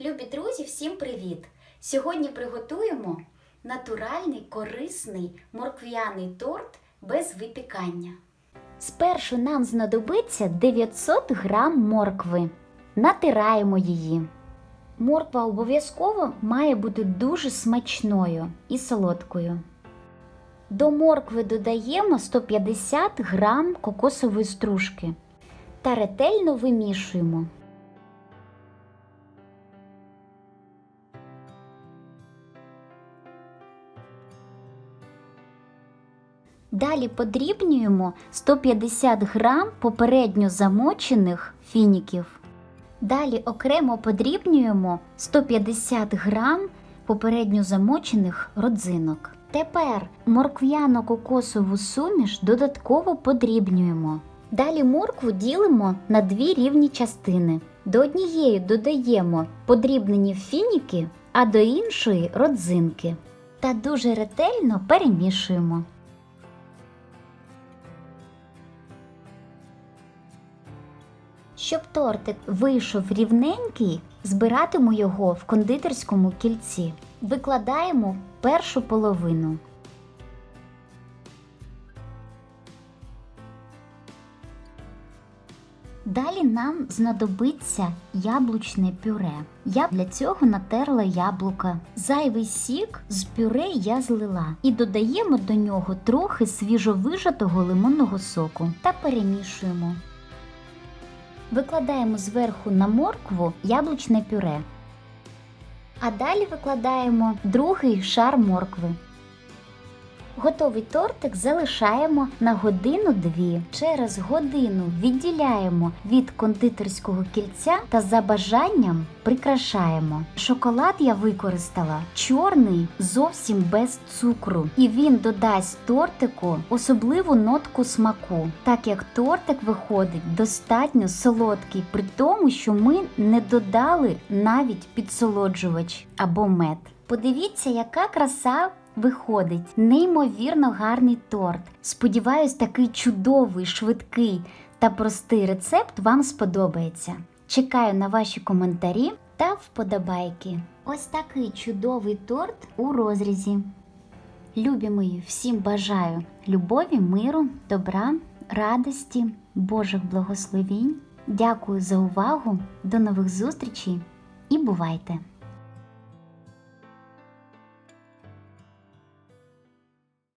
Любі друзі, всім привіт! Сьогодні приготуємо натуральний корисний морквяний торт без випікання. Спершу нам знадобиться 900 грам моркви. Натираємо її. Морква обов'язково має бути дуже смачною і солодкою. До моркви додаємо 150 грам кокосової стружки та ретельно вимішуємо. Далі подрібнюємо 150 грам попередньо замочених фініків. Далі окремо подрібнюємо 150 грам попередньо замочених родзинок. Тепер морквяно-кокосову суміш додатково подрібнюємо. Далі моркву ділимо на дві рівні частини. До однієї додаємо подрібнені фініки, а до іншої родзинки. Та дуже ретельно перемішуємо. Щоб тортик вийшов рівненький, збиратиму його в кондитерському кільці. Викладаємо першу половину. Далі нам знадобиться яблучне пюре. Я для цього натерла яблука. Зайвий сік з пюре я злила і додаємо до нього трохи свіжовижатого лимонного соку та перемішуємо. Викладаємо зверху на моркву яблучне пюре. А далі викладаємо другий шар моркви. Готовий тортик залишаємо на годину-дві. Через годину відділяємо від кондитерського кільця та за бажанням прикрашаємо. Шоколад я використала чорний, зовсім без цукру, і він додасть тортику особливу нотку смаку, так як тортик виходить достатньо солодкий, при тому, що ми не додали навіть підсолоджувач або мед. Подивіться, яка краса виходить. Неймовірно гарний торт. Сподіваюсь, такий чудовий, швидкий та простий рецепт вам сподобається. Чекаю на ваші коментарі та вподобайки. Ось такий чудовий торт у розрізі. Любі мої, всім бажаю любові, миру, добра, радості, Божих благословінь. Дякую за увагу. До нових зустрічей і бувайте!